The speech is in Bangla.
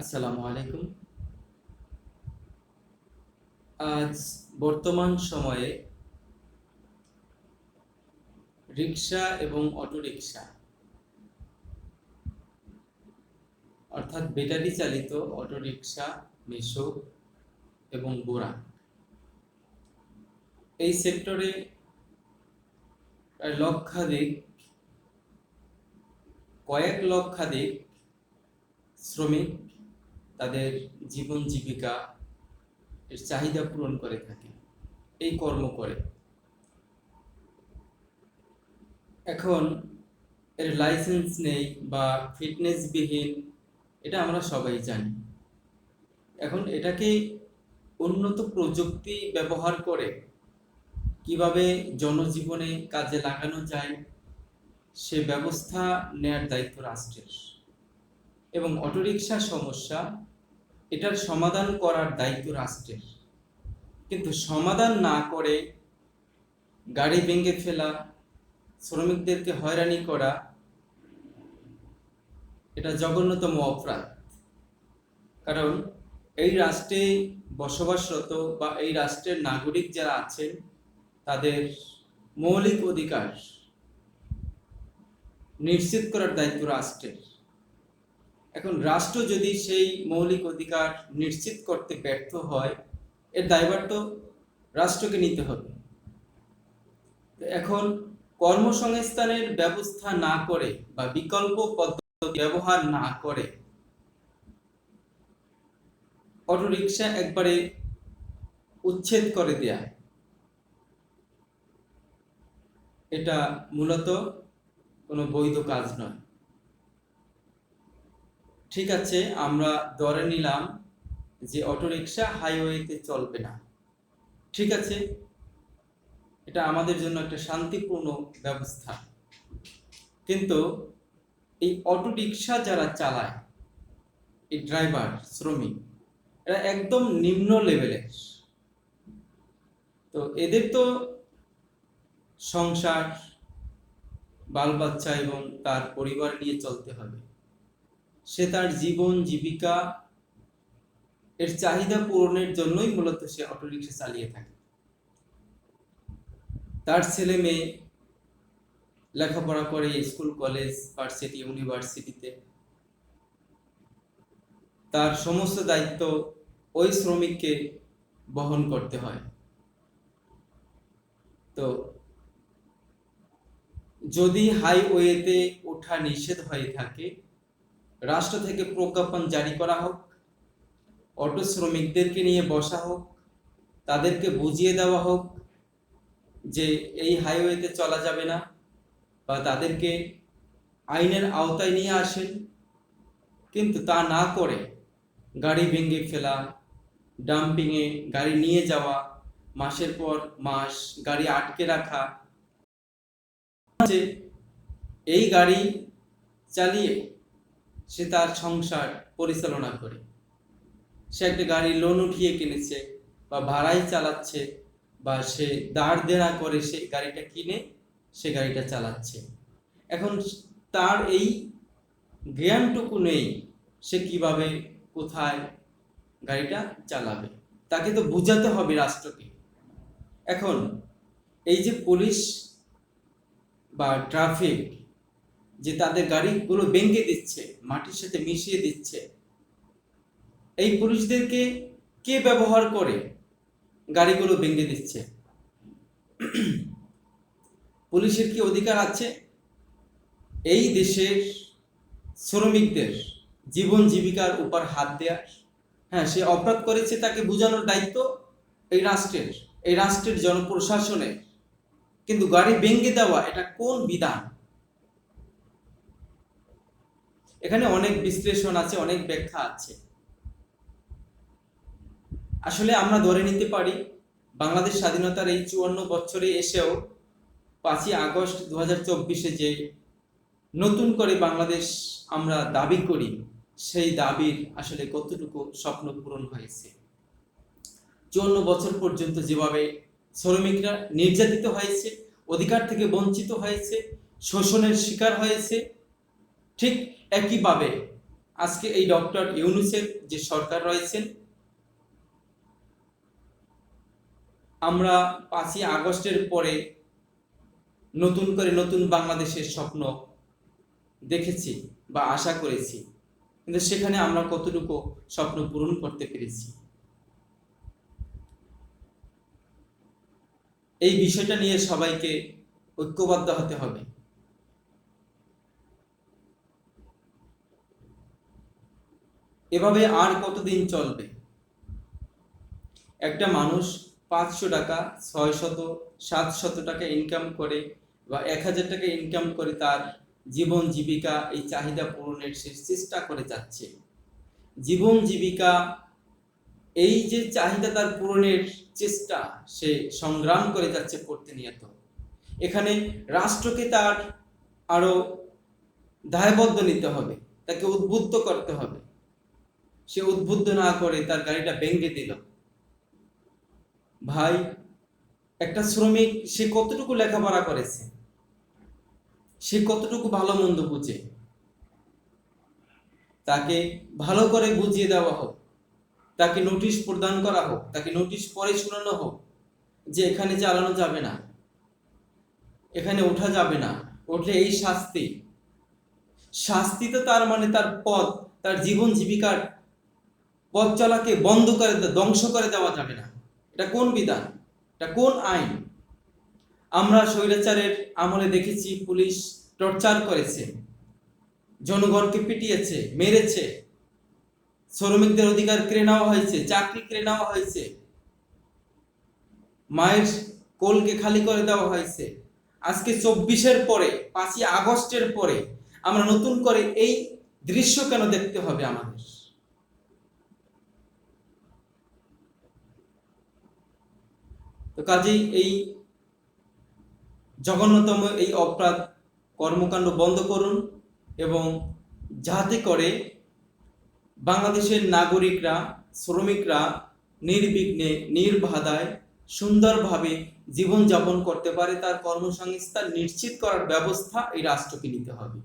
আসসালামু আলাইকুম। আজ বর্তমান সময়ে রিক্সা এবং অটোরিক্সা অর্থাৎ ব্যাটারি চালিত অটোরিক্সা মিশো এবং বোরা এই সেক্টরে প্রায় লক্ষাধিক, কয়েক লক্ষাধিক শ্রমিক তাদের জীবন জীবিকা এর চাহিদা পূরণ করে থাকে। এই কর্ম করে। এখন এর লাইসেন্স নেই বা ফিটনেসবিহীন এটা আমরা সবাই জানি। এখন এটাকে উন্নত প্রযুক্তি ব্যবহার করে কীভাবে জনজীবনে কাজে লাগানো যায়, সে ব্যবস্থা নেয়ার দায়িত্ব রাষ্ট্রের। এবং অটোরিকশার সমস্যা এটার সমাধান করার দায়িত্ব রাষ্ট্রের। কিন্তু সমাধান না করে গাড়ি ভেঙে ফেলা, শ্রমিকদেরকে হয়রানি করা, এটা জঘন্যতম অপরাধ। কারণ এই রাষ্ট্রে বসবাসরত বা এই রাষ্ট্রের নাগরিক যারা আছেন, তাদের মৌলিক অধিকার নিশ্চিত করার দায়িত্ব রাষ্ট্রের। এখন রাষ্ট্র যদি সেই মৌলিক অধিকার নিশ্চিত করতে ব্যর্থ হয়, এর দায়ভার তো রাষ্ট্রকে নিতে হবে। এখন কর্মসংস্থানের ব্যবস্থা না করে বা বিকল্প পদ্ধতি ব্যবহার না করে, অটোরিকশা একবারে উচ্ছেদ করে দেয়া। এটা মূলত কোনো বৈধ কাজ নয়। ঠিক আছে, আমরা ধরে নিলাম যে অটোরিকশা হাইওয়েতে চলবে না। ঠিক আছে? এটা আমাদের জন্য একটা শান্তিপূর্ণ ব্যবস্থা। কিন্তু এই অটোরিকশা যারা চালায়, এই ড্রাইভার, শ্রমিক, এরা একদম নিম্ন লেভেলের তো এদের তো সংসার বাল বাচ্চা এবং তার পরিবার নিয়ে চলতে হবে। সে তার জীবন, জীবিকা এর চাহিদা পূরণের জন্যই মূলত সে অটোরিকশা চালিয়ে থাকে। তার ছেলে মেয়ে লেখাপড়া করে স্কুল, কলেজ, ভার্সিটি, ইউনিভার্সিটিতে। তার সমস্ত দায়িত্ব ওই শ্রমিককে বহন করতে হয়। তো যদি হাইওয়েতে ওঠা নিষেধ হয়ে থাকে রাষ্ট্র থেকে প্রজ্ঞাপন জারি করা হোক, অটো শ্রমিকদেরকে নিয়ে বসা হোক, তাদেরকে বুঝিয়ে দেওয়া হোক যে এই হাইওয়েতে চলা যাবে না বা তাদেরকে আইনের আওতায় নিয়ে আসেন, কিন্তু তা না করে গাড়ি ভেঙে ফেলা ডাম্পিংয়ে গাড়ি নিয়ে যাওয়া, মাসের পর মাস গাড়ি আটকে রাখা। এই গাড়ি চালিয়ে সে তার সংসার পরিচালনা করে। সে একটা গাড়ি লোন উঠিয়ে কিনেছে বা ভাড়াই চালাচ্ছে বা সে দাঁড় দেনা করে সে গাড়িটা কিনে, সে গাড়িটা চালাচ্ছে। এখন তার এই জ্ঞানটুকু নেই সে কীভাবে কোথায় গাড়িটা চালাবে। তাকে তো বুঝাতে হবে রাষ্ট্রকে। এখন এই যে পুলিশ বা ট্রাফিক যে তাদের গাড়িগুলো ভেঙে দিচ্ছে, মাটির সাথে মিশিয়ে দিচ্ছে। এই পুলিশদেরকে কে ব্যবহার করে গাড়িগুলো ভেঙে দিচ্ছে? পুলিশের কি অধিকার আছে? এই দেশের শ্রমিকদের জীবন জীবিকার উপর হাত দেওয়ার হ্যাঁ সে অপরাধ করেছে তাকে বোঝানোর দায়িত্ব এই রাষ্ট্রের এই রাষ্ট্রের জনপ্রশাসনের কিন্তু গাড়ি ভেঙে দেওয়া এটা কোন বিধান? এখানে অনেক বিশ্লেষণ আছে, অনেক ব্যাখ্যা আছে। আসলে আমরা ধরে নিতে পারি, বাংলাদেশ স্বাধীনতার এই চুয়ান্ন বছরে এসেও পাঁচই আগস্ট দু চব্বিশে যে নতুন করে বাংলাদেশ আমরা দাবি করি, সেই দাবির আসলে কতটুকু স্বপ্ন পূরণ হয়েছে। চুয়ান্ন বছর পর্যন্ত যেভাবে শ্রমিকরা নির্যাতিত হয়েছে, অধিকার থেকে বঞ্চিত হয়েছে, শোষণের শিকার হয়েছে, ঠিক একইভাবে আজকে এই ডক্টর ইউনুসের যে সরকার রয়েছেন, আমরা পাঁচই আগস্টের পরে নতুন করে নতুন বাংলাদেশের স্বপ্ন দেখেছি বা আশা করেছি। কিন্তু সেখানে আমরা কতটুকু স্বপ্ন পূরণ করতে পেরেছি? এই বিষয়টা নিয়ে সবাইকে ঐক্যবদ্ধ হতে হবে। এভাবে আর কতদিন চলবে? একটা মানুষ পাঁচশো টাকা, ছয় শত সাতশত টাকা ইনকাম করে বা এক হাজার টাকা ইনকাম করে তার জীবন জীবিকা, এই চাহিদা পূরণের সে চেষ্টা করে যাচ্ছে। জীবন জীবিকা, এই যে চাহিদা তার পূরণের চেষ্টা সে সংগ্রাম করে যাচ্ছে প্রতিনিয়ত। এখানে রাষ্ট্রকে তার আরও দায়বদ্ধ নিতে হবে, তাকে উদ্বুদ্ধ করতে হবে। সে উদ্বুদ্ধ না করে তার গাড়িটা ভেঙে দিল। ভাই, একটা শ্রমিক, সে কতটুকু লেখাপড়া করেছে? সে কতটুকু ভালো মন্দ বুঝে? তাকে ভালো করে বুঝিয়ে দেওয়া হোক, তাকে নোটিশ প্রদান করা হোক, তাকে নোটিশ পরে শোনানো হোক যে এখানে চালানো যাবে না, এখানে ওঠা যাবে না উঠলে এই শাস্তি। শাস্তি তো তার মানে তার পথ, তার জীবন জীবিকার পথ চলাকে বন্ধ করে ধ্বংস করে দেওয়া যাবে না। এটা কোন বিধান? এটা কোন আইন? আমরা স্বৈরাচারের আমলে দেখেছি, পুলিশ টর্চার করেছে, জনগণকে পিটিয়েছে, মেরেছে, শ্রমিকদের অধিকার কেড়ে নেওয়া হয়েছে, চাকরি কেড়ে নেওয়া হয়েছে, মায়ের কোলকে খালি করে দেওয়া হয়েছে। আজকে চব্বিশের পরে, পাঁচই আগস্টের পরে, আমরা নতুন করে এই দৃশ্য কেন দেখতে হবে আমাদের? কাজেই এই জঘন্যতম এই অপরাধ কর্মকাণ্ড বন্ধ করুন এবং যাতে করে বাংলাদেশের নাগরিকরা, শ্রমিকরা নির্বিঘ্নে, নির্বাধায় সুন্দরভাবে জীবনযাপন করতে পারে, তার কর্মসংস্থান নিশ্চিত করার ব্যবস্থা এই রাষ্ট্রকে নিতে হবে।